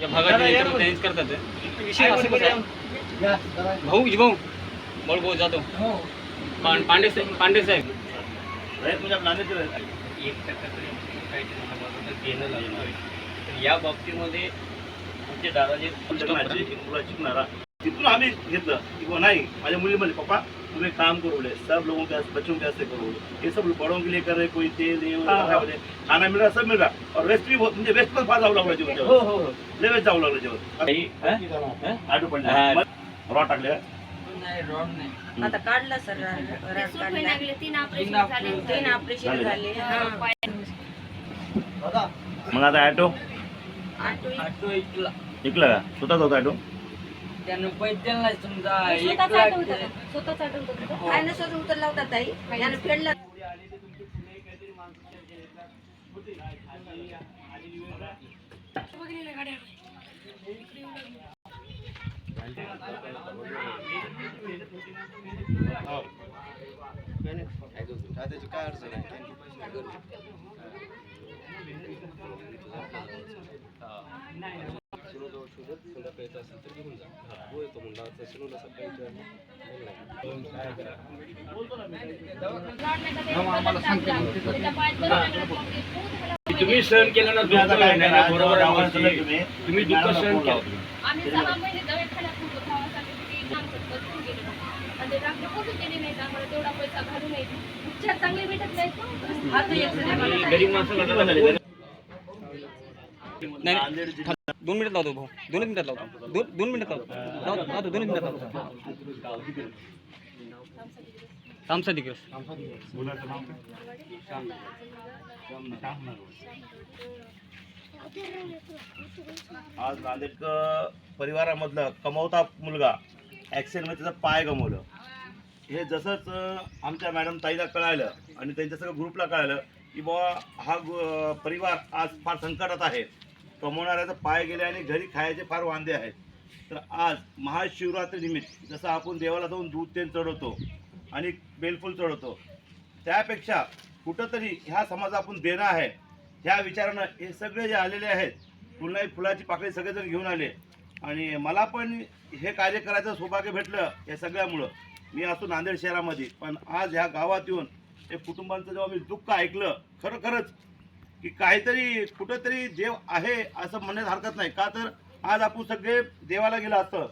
या भागात त्यांनीच करतात विषय असं कसं आहे भाऊ भाऊ बोल बोल जातो. पां- पांडे साहेब पांडे साहेब. म्हणजे रयत. एक टक्का तरी काहीतरी समाजाचं देणं लागणार तर या बाबतीमध्ये आमचे दादाजी लग्नाची मुलं शिकणारा तिथून आम्ही घेतलं. की नाही माझ्या मुली म्हणले पप्पा तुम्हें काम करो बोले सब लोगों के बच्चों के ऐसे करो। ये सब बड़ों के लिए कर रहे कोई तेल ये वो, बोले, खाना मिल रहा सब मिल रहा। और वेस्ट भी बहुत म्हणजे वेस्ट पण फार जाऊ लागलं जेवण हो हो हो। लय वेस्ट जाऊ लागलं जेवण काही, हं? आटो पडले रॉ टाकले आता काढला सर राज काढला। तीन ऑपरेशन झाले. तीन ऑपरेशन झाले हा. मग आता आठवो इकला इकला का? स्वतःच होता ऑटो त्यानं पैसे नाही समजा. एक स्वतःच लाख आठवत होतं. स्वतःच आठवत होतं. काय नसत उतरला होता ताई. यानं फेडला. त्याच्या पायात बरोबर लागलं. तुम्ही सहन केलं ना तुम्ही आता दुःख काय नाही, करा, नाही, बरोबर आहे गावात मावशी. तुम्ही तुम्ही दुःख मॅडमला सहन फोन केलं लावा. आम्ही सहा महिने दवाखान्यात होतो भावासाठी किती आमचं बसून गेलेलो. आणि ते डॉक्टर पोचून गेले नाहीत आम्हाला तेवढा पैसा घालून नाही उपचार चांगले भेटत नाहीत ना. हात एक जण मला आणि झाले. गरीब माणसाला दोन मिनिट लावतो भाऊ. दोन मिनिटात लावतो. दोन दोन मिनिटात लावतो. लावतो लावतो दोन मिनिटात लावतो. तामसा दिग्रस. आज नांदेडकर परिवारामधलं कमवता मुलगा ॲक्सिडेंटमध्ये त्याचा पाय गमवलं. हे जसंच आमच्या मॅडम ताईला कळालं आणि त्यांच्या सगळं ग्रुपला कळालं की बाबा हा परिवार आज फार संकटात आहे. कमवणाऱ्याचा पाय गेले आणि घरी खायचे फार वांदे आहेत. तर आज महाशिवरात्रीनिमित्त जसं आपण देवाला जाऊन दूध तेल चढवतो आणि बेलफूल चढवतो त्यापेक्षा कुठंतरी ह्या समाज आपण देणं आहे. ह्या विचारानं हे सगळे जे आलेले आहेत पुन्हा एक फुलाची पाकळी सगळेजण घेऊन आले. आणि मला पण हे कार्य करायचं सौभाग्य भेटलं या सगळ्यामुळं. मी असतो नांदेड शहरामध्ये पण आज ह्या गावात येऊन हे कुटुंबांचं जेव्हा मी दुःख ऐकलं खरोखरच की काहीतरी कुठंतरी देव आहे असं म्हणण्यास हरकत नाही. का तर आज आपण सगळे देवाला गेलं असतं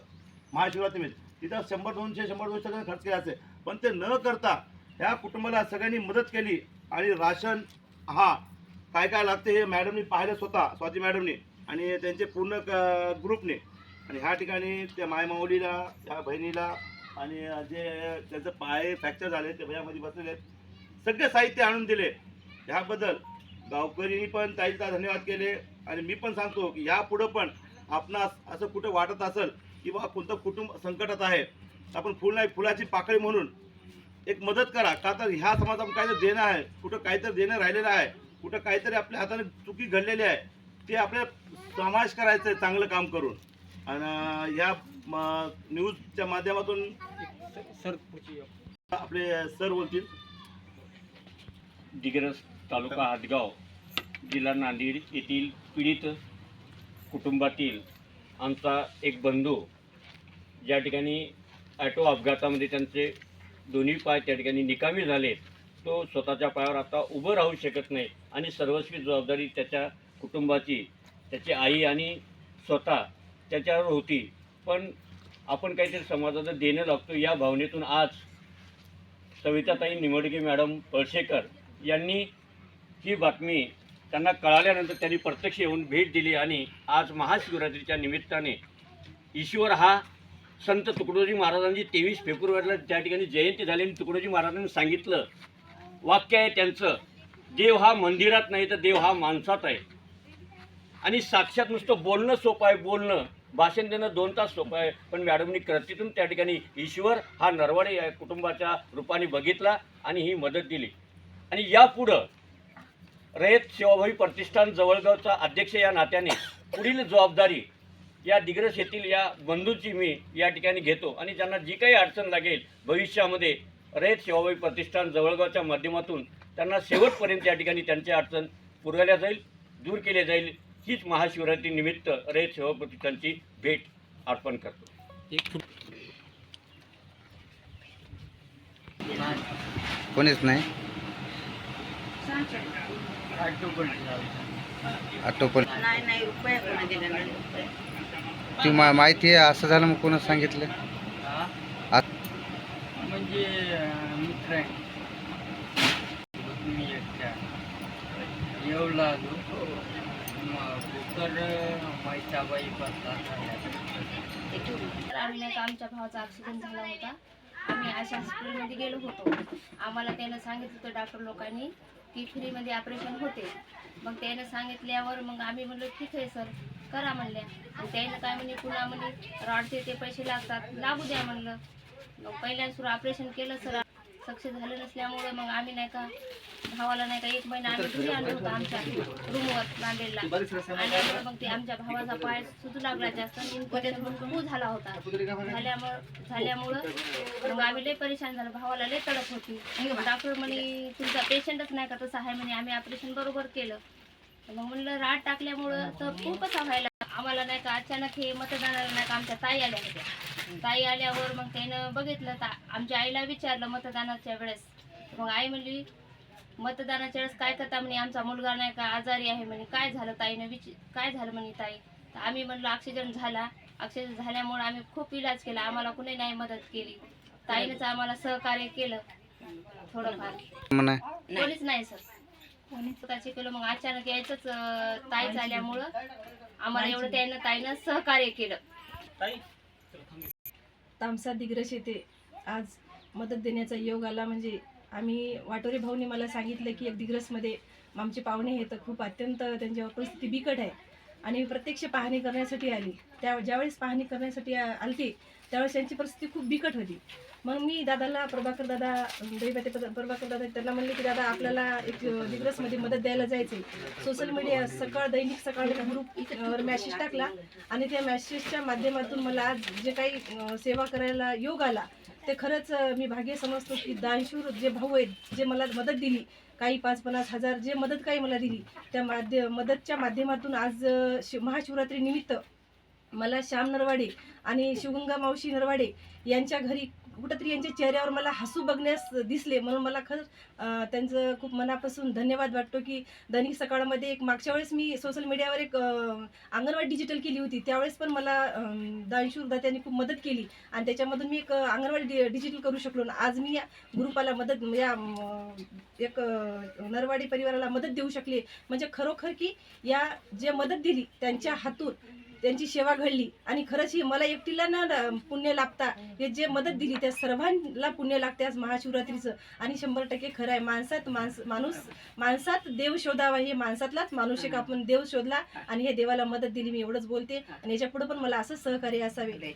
महाशिवरात्रीमध्ये तिथं शंभर दोनशे शंभर दोनशे सगळं खर्च केला असेल पण ते न करता ह्या कुटुंबाला सगळ्यांनी मदत केली आणि राशन हा काय काय लागते हे मॅडमनी पाहिलं स्वतः स्वाती मॅडमने आणि त्यांचे पूर्ण क- ग्रुपने. आणि ह्या ठिकाणी त्या मायमाऊलीला त्या बहिणीला आणि जे त्यांचं पाय फ्रॅक्चर झाले ते भयामध्ये बसलेले आहेत. सगळे साहित्य आणून दिले. ह्याबद्दल गावकऱ्यांनी पण ताईचा धन्यवाद केले. आणि मी पण सांगतो की यापुढं पण आपणास असं कुठं वाटत असेल की बा कोणतं कुटुंब संकटात आहे आपण फुल नाही फुलाची पाकळी म्हणून एक मदत करा. का तर ह्या समाजात काहीतरी देणं आहे कुठं काहीतरी देणं राहिलेलं आहे कुठं काहीतरी आपल्या हाताने चुकी घडलेली आहे ते आपल्याला समाज करायचं आहे चांगलं काम करून. आणि या म- न्यूजच्या माध्यमातून सर आपले सर बोलतील. तालुका हातगाव जिल्हा नांदेड येथील पीडित कुटुंबातील आमचा एक बंधू ज्या ठिकाणी ॲटो अपघातामध्ये त्यांचे दोन्ही पाय त्या ठिकाणी निकामी झाले तो स्वतःच्या पायावर आता उभं राहू शकत नाही आणि सर्वस्वी जबाबदारी त्याच्या कुटुंबाची त्याची आई आणि स्वतः त्याच्यावर होती. पण आपण काहीतरी समाजाचं देणं लागतो या भावनेतून आज सविताताई निमडगे मॅडम पळशेकर यांनी ही बातमी त्यांना कळाल्यानंतर त्यांनी प्रत्यक्ष येऊन भेट दिली आणि आज महाशिवरात्रीच्या निमित्ताने ईश्वर हा संत तुकडोजी महाराजांची तेवीस फेब्रुवारीला त्या ठिकाणी जयंती झाली आणि तुकडोजी महाराजांनी सांगितलं वाक्य आहे त्यांचं देव हा मंदिरात नाही तर देव हा माणसात आहे. आणि साक्षात नुसतं बोलणं सोपं आहे बोलणं भाषण देणं दोन तास सोपं आहे पण मॅडमनी कृतीतून त्या ठिकाणी ईश्वर हा नरवाडे या कुटुंबाच्या रूपाने बघितला आणि ही मदत दिली. आणि यापुढं रयत सेवाभावी प्रतिष्ठान जवळगावचा अध्यक्ष या नात्याने पुढील जबाबदारी या दिग्रस येथील या बंधूची मी या ठिकाणी घेतो. आणि ज्यांना जी काही अडचण लागेल भविष्यामध्ये रयत सेवाभावी प्रतिष्ठान जवळगावच्या माध्यमातून त्यांना शेवटपर्यंत या ठिकाणी त्यांची अडचण पुरवल्या जाईल दूर केले जाईल हीच महाशिवरात्री निमित्त रे सेवापती त्यांची भेट अर्पण करतो. कोणीच नाही? आटोपल नाही नाही रुपये कोणा दिला नाही. रुपये. ती मा माहिती आहे असं झालं मग कोणा सांगितलं? आ- म्हणजे अं, मित्र आहे. मी एकटा. येऊ लागलो मग आम्ही आमच्या भावाचा ॲक्सिडेंट झाला होता. आम्ही अशा हॉस्पिटलमध्ये गेलो होतो. आम्हाला त्यानं सांगितलं होतं डॉक्टर लोकांनी की फ्रीमध्ये ऑपरेशन होते. मग त्यानं सांगितल्यावर मग आम्ही म्हणलो ठीक आहे सर करा म्हणल्या. आणि त्यानं काय म्हणे पुन्हा म्हणे रॉडचे ते पैसे लागतात लागू द्या म्हणलं. मग पहिल्या सुरू ऑपरेशन केलं सर सक्सेस झालं नसल्यामुळं मग आम्ही नाही का भावाला नाही का एक महिना आम्ही घरी आणलं होतं आमच्या रूमवर नांदेडला. आणि मग ते आमच्या भावाचा पाय सुजू लागला जास्त. इन्फेक्शन खूप झाला होता. झाल्यामुळं झाल्यामुळं मग आम्ही लय परेशान झालो. भावाला लय तडप होती. डॉक्टर म्हणे तुमचा पेशंटच नाही का तसं आहे? म्हणे आम्ही ऑपरेशन बरोबर केलं. मग म्हणलं राट टाकल्यामुळं तर खूप कसा व्हायला आम्हाला नाही का अचानक हे मतदानाला नाही का आमच्या ताई आल्या होत्या. ताई आल्यावर मग त्यानं बघितलं तर आमच्या आईला विचारलं मतदानाच्या वेळेस. मग आई म्हणली मतदानाच्या वेळेस काय करता म्हणे? आमचा मुलगा नाही का? आजारी आहे म्हणे. काय झालं ताईनं विच काय झालं म्हणे ताई? तर आम्ही म्हणलो ऑक्सिजन झाला. ऑक्सिजन झाल्यामुळे आम्ही खूप इलाज केला. आम्हाला कुणी नाही मदत केली. ताईनंच आम्हाला सहकार्य केलं. थोडंफार. कोणीच नाही सर. कोणीच स्वतःचे केलं. मग अचानक यायचंच ताई झाल्यामुळं आम्हाला एवढं त्यानं ताईनं सहकार्य केलं. तामसा दिग्रस येथे आज मदत देण्याचा योग आला. म्हणजे आम्ही वाटोरे भाऊने मला सांगितलं की एक दिग्रसमध्ये आमचे पाहुणे हे तर खूप अत्यंत त्यांच्यावर परिस्थिती बिकट आहे. आणि प्रत्यक्ष पाहणी करण्यासाठी आली. त्या ज्यावेळेस पाहणी करण्यासाठी आलती त्यावेळेस त्यांची परिस्थिती खूप बिकट होती. मग मी दादाला प्रभाकर दादा दैवते प्रभाकर दादा त्यांना म्हणले की दादा आपल्याला एक दिग्रसमध्ये मदत द्यायला जायचं सोशल मीडिया सकाळ दैनिक सकाळ ग्रुप मॅसेज टाकला आणि त्या मॅसेजच्या माध्यमातून मला आज जे काही सेवा करायला योग आला ते खरंच मी भाग्य समजतो की दानशूर जे भाऊ आहेत जे मला मदत दिली काही पाच पन्नास हजार जे मदत काही मला दिली त्या माध्य मदतच्या माध्यमातून आज अ, महाशिवरात्री निमित्त मला श्याम नरवाडे आणि शिवगंगा मावशी नरवाडे यांच्या घरी कुठंतरी यांच्या चेहऱ्यावर मला हसू बघण्यास दिसले. म्हणून मला खरंच त्यांचं खूप मनापासून धन्यवाद वाटतो की दैनिक सकाळमध्ये एक मागच्या वेळेस मी सोशल मीडियावर एक अंगणवाडी डिजिटल केली होती. त्यावेळेस पण मला दानशूर दात्यांनी खूप मदत केली. आणि त्याच्यामधून मी एक अंगणवाडी डि- डिजिटल करू शकलो. आणि आज मी या ग्रुपाला मदत या एक नरवाडी परिवाराला मदत देऊ शकले. म्हणजे खरोखर की या जे मदत दिली त्यांच्या हातून त्यांची सेवा घडली. आणि खरंच ही मला एकटीला ना ना पुण्य लाभता हे जे मदत दिली त्या सर्वांना पुण्य लागते आज महाशिवरात्रीचं. आणि शंभर टक्के खरं आहे. माणसात माणस माणूस माणसात देव शोधावा हे माणसातलाच. माणूस एक आपण देव शोधला आणि हे देवाला मदत दिली मी एवढंच बोलते. आणि याच्यापुढे पण मला असं सहकार्य असावे.